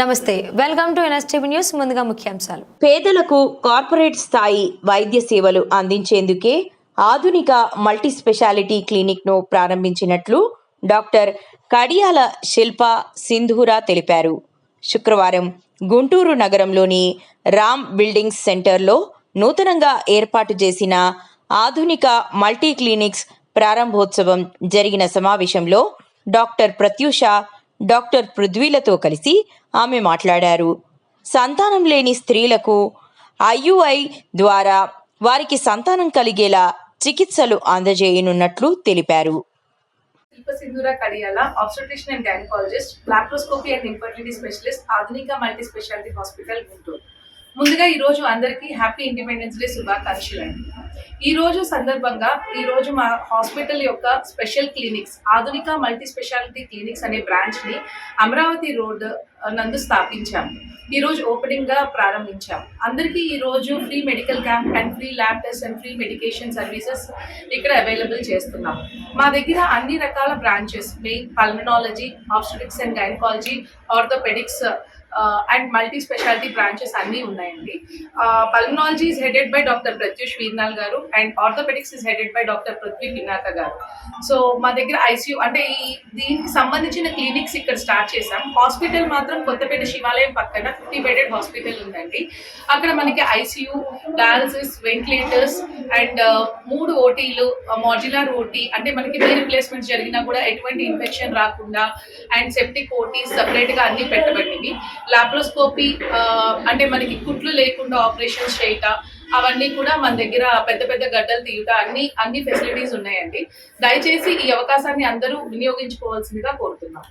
నమస్తే welcome to NSTV news. ముందుగా ముఖ్యాంశాలు. పేదలకు కార్పొరేట్ స్థాయి వైద్య సేవలు అందించేందుకే ఆధునిక మల్టీ స్పెషాలిటీ క్లినిక్ను ప్రారంభించినట్లు డాక్టర్ కడియాల శిల్ప సింధూరా తెలిపారు. శుక్రవారం గుంటూరు నగరంలోని రామ్ బిల్డింగ్స్ సెంటర్లో నూతనంగా ఏర్పాటు చేసిన ఆధునిక మల్టీ క్లినిక్స్ ప్రారంభోత్సవం జరిగిన సమావేశంలో డాక్టర్ ప్రత్యూష డాక్టర్ పృథ్వీలతో కలిసి ఆమె మాట్లాడారు. సంతానం లేని స్త్రీలకు ఐయుఐ ద్వారా వారికి సంతానం కలిగేలా చికిత్సలు అందజేయనున్నట్లు తెలిపారు. Shilpa Kadiyala obstetrician and gynaecologist laparoscopy and infertility specialist Adhunik multi speciality hospital Guntur. ముందుగా ఈ రోజు అందరికీ హ్యాపీ ఇండిపెండెన్స్ డే శుభాకాంక్షలు అండి. ఈ రోజు సందర్భంగా ఈ రోజు మా హాస్పిటల్ యొక్క special clinics Adhunik multi speciality clinics అనే బ్రాంచ్ని అమరావతి రోడ్ నందు స్థాపించాం. ఈ రోజు ఓపెనింగ్గా ప్రారంభించాం. అందరికీ ఈ రోజు free medical camp and free lab test and free medication services ఇక్కడ అవైలబుల్ చేస్తున్నాం. మా దగ్గర అన్ని రకాల branches main pulmonology obstetrics and gynaecology orthopaedics and multi speciality branches అన్నీ ఉన్నాయండి. Pulmonology is headed by doctor Pratyush Veernal గారు and orthopaedics is headed by doctor Prithvi Pinnaka గారు. సో మా దగ్గర ఐసీయూ అంటే ఈ దీనికి సంబంధించిన క్లినిక్స్ ఇక్కడ స్టార్ట్ చేసాం హాస్పిటల్ మాత్రం కొత్తపేట శివాలయం పక్కన ఫిఫ్టీ బెడెడ్ హాస్పిటల్ ఉందండి. అక్కడ మనకి ఐసీయూ డయాలసిస్ వెంటిలేటర్స్ అండ్ మూడు ఓటీలు మాడ్యులర్ ఓటీ అంటే మనకి నీ రిప్లేస్మెంట్ జరిగినా కూడా ఎటువంటి ఇన్ఫెక్షన్ రాకుండా అండ్ సెప్టిక్ ఓటీస్ సపరేట్గా అన్ని పెట్టబడినవి లాప్రోస్కోపీ uh, అంటే మనకి కుట్లు లేకుండా ఆపరేషన్స్ చేయట అవన్నీ కూడా మన దగ్గర పెద్ద పెద్ద గడ్డలు తీయట అన్ని అన్ని ఫెసిలిటీస్ ఉన్నాయండి. దయచేసి ఈ అవకాశాన్ని అందరూ వినియోగించుకోవాల్సిందిగా కోరుతున్నాం.